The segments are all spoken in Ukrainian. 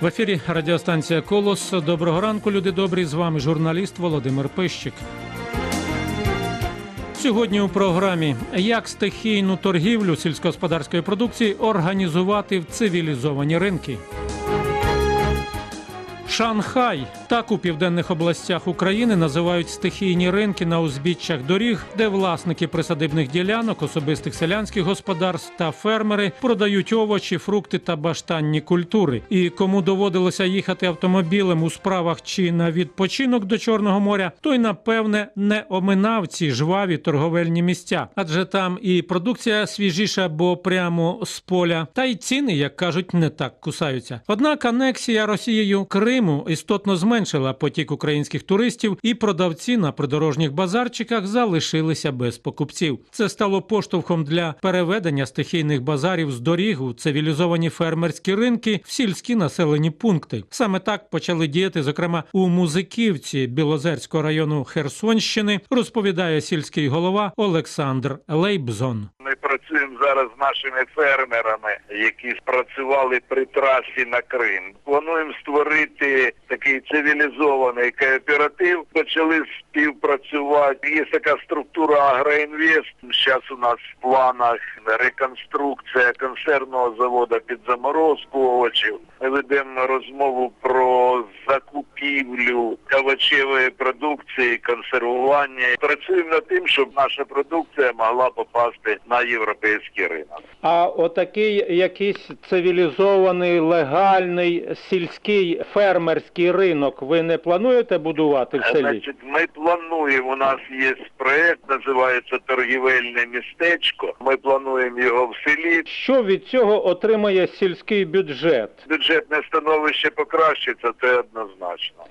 В ефірі радіостанція Колос. Доброго ранку, люди добрі. З вами журналіст Володимир Пищик. Сьогодні у програмі як стихійну торгівлю сільськогосподарської продукції організувати в цивілізовані ринки. Шанхай так у південних областях України називають стихійні ринки на узбіччях доріг, де власники присадибних ділянок, особистих селянських господарств та фермери продають овочі, фрукти та баштанні культури. І кому доводилося їхати автомобілем у справах чи на відпочинок до Чорного моря, той напевне не оминав ці жваві торговельні місця, адже там і продукція свіжіша, бо прямо з поля, та й ціни, як кажуть, не так кусаються. Однак анексія Росією Криму істотно зменшила потік українських туристів, і продавці на придорожніх базарчиках залишилися без покупців. Це стало поштовхом для переведення стихійних базарів з доріг у цивілізовані фермерські ринки в сільські населені пункти. Саме так почали діяти, зокрема у Музиківці Білозерського району Херсонщини, розповідає сільський голова Олександр Лейбзон. Зараз з нашими фермерами, які спрацювали при трасі на Крим. Плануємо створити такий цивілізований кооператив. Почали співпрацювати. Є така структура Агроінвест. Зараз у нас в планах реконструкція консервного заводу під заморозку овочів. Ми ведемо розмову про закупівлю овочевої продукції, консервування. Працюємо над тим, щоб наша продукція могла попасти на європейський ринок. А отакий якийсь цивілізований, легальний сільський фермерський ринок ви не плануєте будувати в селі? Значить, ми плануємо. У нас є проект, називається торгівельне містечко. Ми плануємо його в селі. Що від цього отримає сільський бюджет? Бюджетне становище покращиться, це однозначно.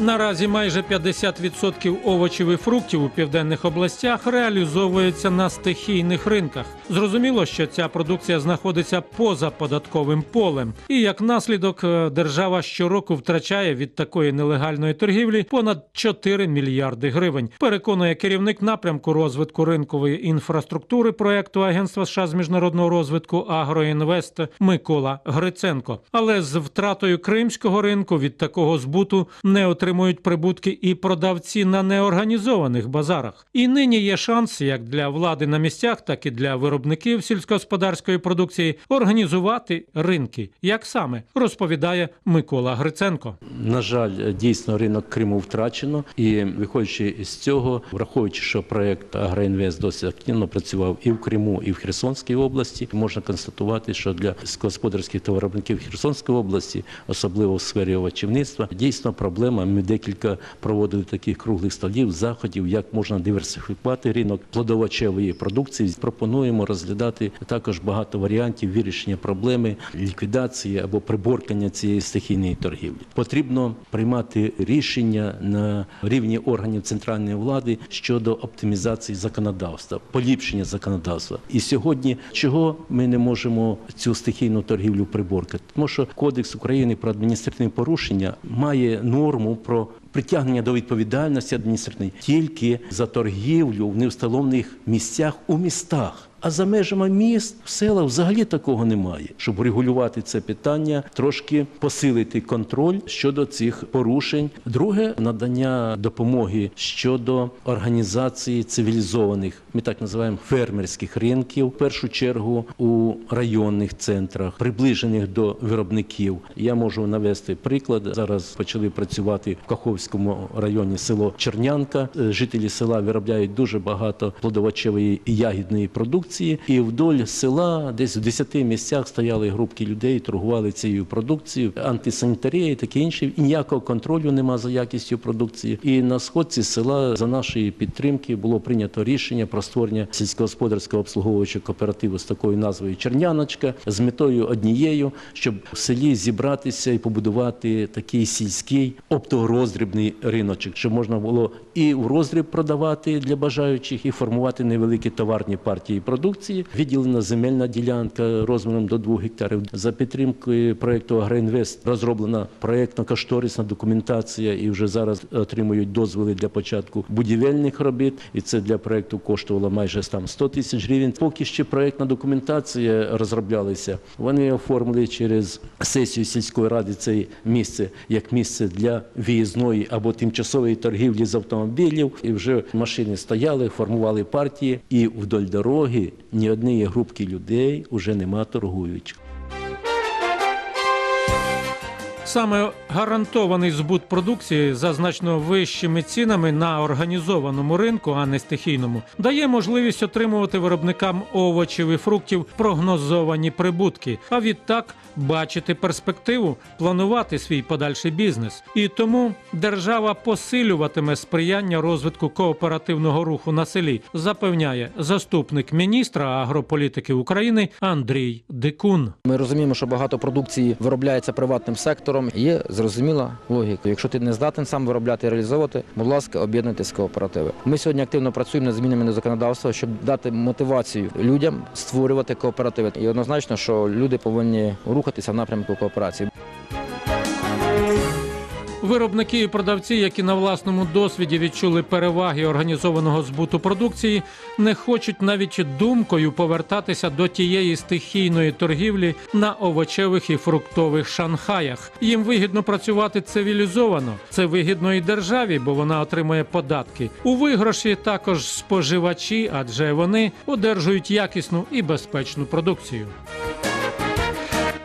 Наразі майже 50% овочів і фруктів у південних областях реалізовується на стихійних ринках. Зрозуміло, що ця продукція знаходиться поза податковим полем, і як наслідок е, держава щороку втрачає від такої нелегальної торгівлі понад 4 мільярди гривень. Переконує керівник напрямку розвитку ринкової інфраструктури проекту Агентства США з міжнародного розвитку Агроінвест Микола Гриценко. Але з втратою кримського ринку від такого збуту не отримують прибутки і продавці на неорганізованих базарах. І нині є шанс як для влади на місцях, так і для виробників сільськогосподарської продукції організувати ринки. Як саме розповідає Микола Гриценко. На жаль, дійсно ринок Криму втрачено, і виходячи з цього, враховуючи, що проект Агроінвест досить активно працював і в Криму, і в Херсонській області, можна констатувати, що для сільськогосподарських товаровиробників Херсонської області, особливо в сфері овочівництва, дійсно проблема. Ми декілька проводили таких круглих столів, заходів, як можна диверсифікувати ринок плодовочевої продукції. Пропонуємо розглядати також багато варіантів вирішення проблеми ліквідації або приборкання цієї стихійної торгівлі. Потрібно приймати рішення на рівні органів центральної влади щодо оптимізації законодавства, поліпшення законодавства. І сьогодні чого ми не можемо цю стихійну торгівлю приборкати? Тому що Кодекс України про адміністративні порушення має норму про притягнення до відповідальності адміністративної тільки за торгівлю в невстановлених місцях у містах. А за межами міст в селах взагалі такого немає. Щоб регулювати це питання, трошки посилити контроль щодо цих порушень. Друге надання допомоги щодо організації цивілізованих, ми так називаємо фермерських ринків, в першу чергу у районних центрах, приближених до виробників. Я можу навести приклад. Зараз почали працювати в Каховському районі село Чернянка. Е, Жителі села виробляють дуже багато плодовочевої і ягідної продукції, і вдоль села, десь в 10 місцях стояли групки людей, торгували цією продукцією, антисанітарія і таке інше. І ніякого контролю нема за якістю продукції. І на сходці села за нашої підтримки було прийнято рішення про створення сільськогосподарського обслуговуючого кооперативу з такою назвою Черняночка з метою однією, щоб в селі зібратися і побудувати такий сільський оптово-роздрібний риночок, щоб можна було і в роздріб продавати для бажаючих, і формувати невеликі товарні партії продукції. Продукції. Відділена земельна ділянка розміром до 2 гектарів. За підтримкою проекту «Агроінвест» розроблена проєктно-кошторисна документація і вже зараз отримують дозволи для початку будівельних робіт. І це для проекту коштувало майже там 100 тисяч гривень. Поки ще проектна документація розроблялася, вони оформили через сесію сільської ради це місце як місце для виїзної або тимчасової торгівлі з автомобілів. І вже машини стояли, формували партії, і вдоль дороги ні однієї групки людей вже нема торгуючих. Саме гарантований збут продукції за значно вищими цінами на організованому ринку, а не стихійному, дає можливість отримувати виробникам овочів і фруктів прогнозовані прибутки, а відтак бачити перспективу, планувати свій подальший бізнес. І тому держава посилюватиме сприяння розвитку кооперативного руху на селі, запевняє заступник міністра агрополітики України Андрій Дикун. Ми розуміємо, що багато продукції виробляється приватним сектором. Є зрозуміла логіка. Якщо ти не здатен сам виробляти і реалізовувати, будь ласка, об'єднуйтесь з кооперативи. Ми сьогодні активно працюємо над змінами до законодавства, щоб дати мотивацію людям створювати кооперативи. І однозначно, що люди повинні рухатися в напрямку кооперації. Виробники і продавці, які на власному досвіді відчули переваги організованого збуту продукції, не хочуть навіть думкою повертатися до тієї стихійної торгівлі на овочевих і фруктових шанхаях. Їм вигідно працювати цивілізовано. Це вигідно і державі, бо вона отримує податки. У виграші також споживачі, адже вони одержують якісну і безпечну продукцію.